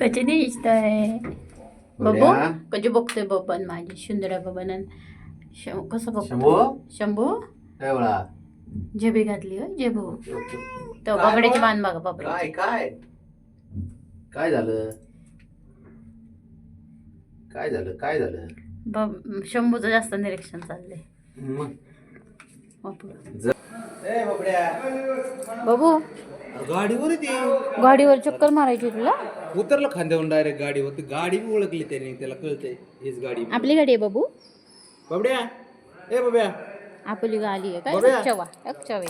कशी दिसतंय बबू बबड्या? कधी बघतोय बबन माझी सुंदर बबन कसं बघतो शंभू शंभू काय बळा जेबी घातली होय जेबू तो काय बबड्याची बा? मान बघा बबड्या काय काय काय झालं काय झालं काय झालं शंभूचं जास्त निरीक्षण चाललंय मग बापू. ए बाबड्या बबू गाडीवर गाडीवर चक्कर मारायची तुला उतरलं खांद्यावरून डायरेक्ट गाडीवर. ती गाडी बी ओळखली त्याने त्याला कळतंय हीच गाडी. आपली गाडी आहे बबू. बाबड्या. ए बाब्या आपली गाडी आहे काय. चवा. चवे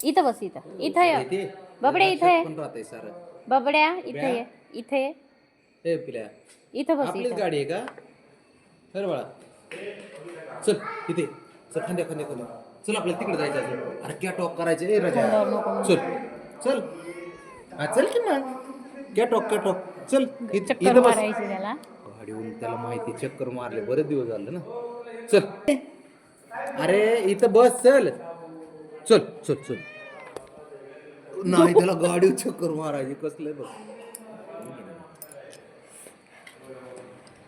इथं बस इथं. इथं ये. बाबड्या इथं आहे सारं. बबड्या इथं ये. इथं ये. ए पिल्या. इथं बस आपलीच गाडी आहे का? अरे बाळा. चल इथे. चल खांद्या खांद्या खांद्या. चल आपल्याला तिकडे जायचं असेल अरे क्या टॉक करायचं? ए राजा. चल. चल. हा चल की मग. क्या टॉक क्या टॉक. चल. इथं चक्कर इथं बस. मारायची त्याला. गाडीवरून त्याला माहिती चक्कर मारले. बरेच दिवस झाले ना. चल. अरे इथं बस चल. चल चल चल. नाही त्याला गाडीवर चक्कर मारायची कसले बघ.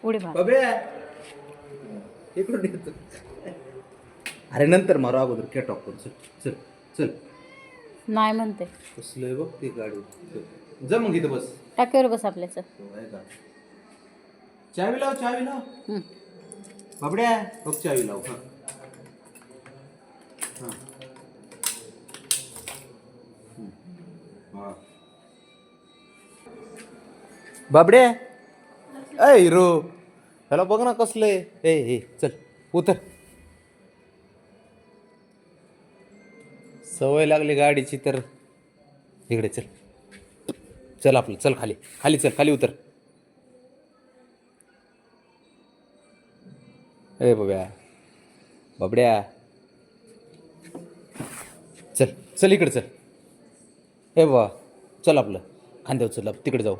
उडी मार. बाबे. इकडून येतो. अरे नंतर मारू अगोदर. क्या टॉक करू चल चल चल. नाही म्हणते. कसलंय बघ ती गाडी. चल. जा मग इथं बस. टाक्यावर बस आपल्याच चावी लाव चावी लाव. हम्म. बाबड्या बघ चावी लाव हा. हा. हा. बाबड्या. ऐ हिरो. ह्याला बघ ना कसले ए हे चल उतर. सवय लागली गाडीची तर. इकडे चल. चल आपलं चल खाली. खाली चल खाली उतर. ए बाब्या. बाबड्या. चल चल इकडे चल. ए बाबा चल आपलं. खांद्यावर चल आप- तिकडे जाऊ.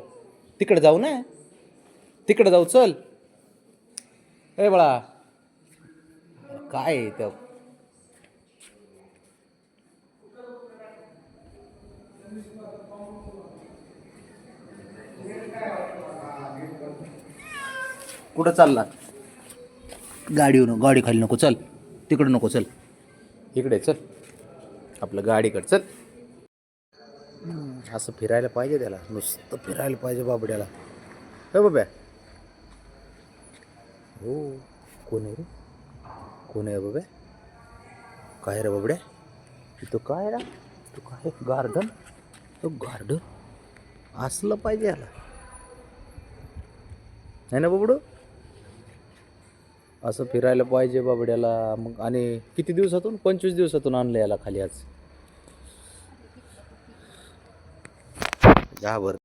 तिकडे जाऊ ना. तिकडे जाऊ चल. ए बाळा. काय आहे त्या कुठं चालला? गाडीवर गाडी खाली नको चल. तिकडं नको चल. इकडे चल. आपलं गाडीकडे चल. असं फिरायला पाहिजे त्याला. नुसतं फिरायला पाहिजे बाबड्याला. हे बाब्या. हो कोण आहे रे? कोण आहे बाब्या? काय रे बाबड्या? तू काय रा? तू काय? गार्डन? गार्ड असलं पाहिजे याला. नाही ना बाबडू? असं फिरायला पाहिजे बाबड्याला. मग आणि किती दिवसातून? पंचवीस दिवसातून आणलं याला खाली आज. घाबर